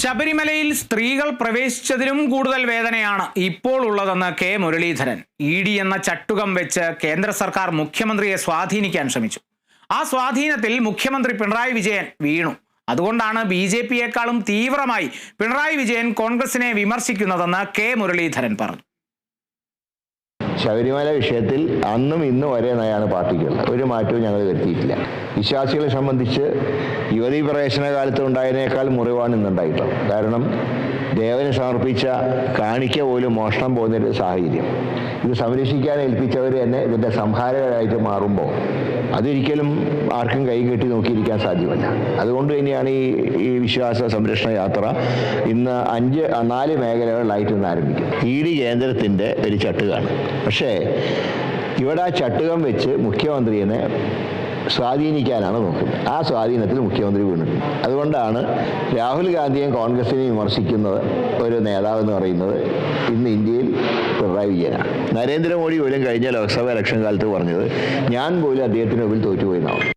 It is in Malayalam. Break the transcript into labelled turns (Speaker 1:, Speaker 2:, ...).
Speaker 1: ശബരിമലയിൽ സ്ത്രീകൾ പ്രവേശിച്ചതിലും കൂടുതൽ വേദനയാണ് ഇപ്പോൾ ഉള്ളതെന്ന് കെ മുരളീധരൻ. ഇ ഡി എന്ന ചട്ടുകം വെച്ച് കേന്ദ്ര സർക്കാർ മുഖ്യമന്ത്രിയെ സ്വാധീനിക്കാൻ ശ്രമിച്ചു. ആ സ്വാധീനത്തിൽ മുഖ്യമന്ത്രി പിണറായി വിജയൻ വീണു. അതുകൊണ്ടാണ് ബി ജെ പിയെക്കാളും തീവ്രമായി പിണറായി വിജയൻ കോൺഗ്രസിനെ വിമർശിക്കുന്നതെന്ന് കെ മുരളീധരൻ പറഞ്ഞു.
Speaker 2: ശബരിമല വിഷയത്തിൽ അന്നും ഇന്നും ഒരേ നയാണ് പാർട്ടിക്കുള്ളത് ഒരു മാറ്റവും ഞങ്ങൾ വരുത്തിയിട്ടില്ല. വിശ്വാസികളെ സംബന്ധിച്ച് യുവതീ പ്രവേശന കാലത്ത് ഉണ്ടായതിനേക്കാൾ മുറിവാണ് ഇന്നുണ്ടായിട്ടുള്ളത്. കാരണം ദേവന് സമർപ്പിച്ച കാണിക്ക പോലും മോഷണം പോകുന്നൊരു സാഹചര്യം. ഇത് സംരക്ഷിക്കാൻ ഏൽപ്പിച്ചവർ തന്നെ ഇതിന്റെ സംഹാരകരായിട്ട് മാറുമ്പോൾ അതൊരിക്കലും ആർക്കും കൈ കെട്ടി നോക്കിയിരിക്കാൻ സാധ്യമല്ല. അതുകൊണ്ട് തന്നെയാണ് ഈ ഈ വിശ്വാസ സംരക്ഷണ യാത്ര ഇന്ന് അഞ്ച് നാല് മേഖലകളിലായിട്ട് ഇന്ന് ആരംഭിക്കും. ഇ ഡി കേന്ദ്രത്തിന്റെ ഒരു ചട്ടുകാണ്. പക്ഷേ ഇവിടെ ആ ചട്ടുകം വെച്ച് മുഖ്യമന്ത്രിയെ സ്വാധീനിക്കാനാണ് നോക്കുന്നത്. ആ സ്വാധീനത്തിൽ മുഖ്യമന്ത്രി വീണിട്ടുണ്ട് അതുകൊണ്ടാണ് രാഹുൽ ഗാന്ധിയെയും കോൺഗ്രസിനെയും വിമർശിക്കുന്നത് ഒരു നേതാവ് എന്ന് പറയുന്നത് ഇന്ന് ഇന്ത്യയിൽ പിണറായി വിജയനാണ്. നരേന്ദ്രമോദി പോലും കഴിഞ്ഞ ലോക്സഭാ ഇലക്ഷൻ കാലത്ത് പറഞ്ഞത് ഞാൻ പോലും അദ്ദേഹത്തിന് മുമ്പിൽ തോറ്റുപോയി എന്നാണ്.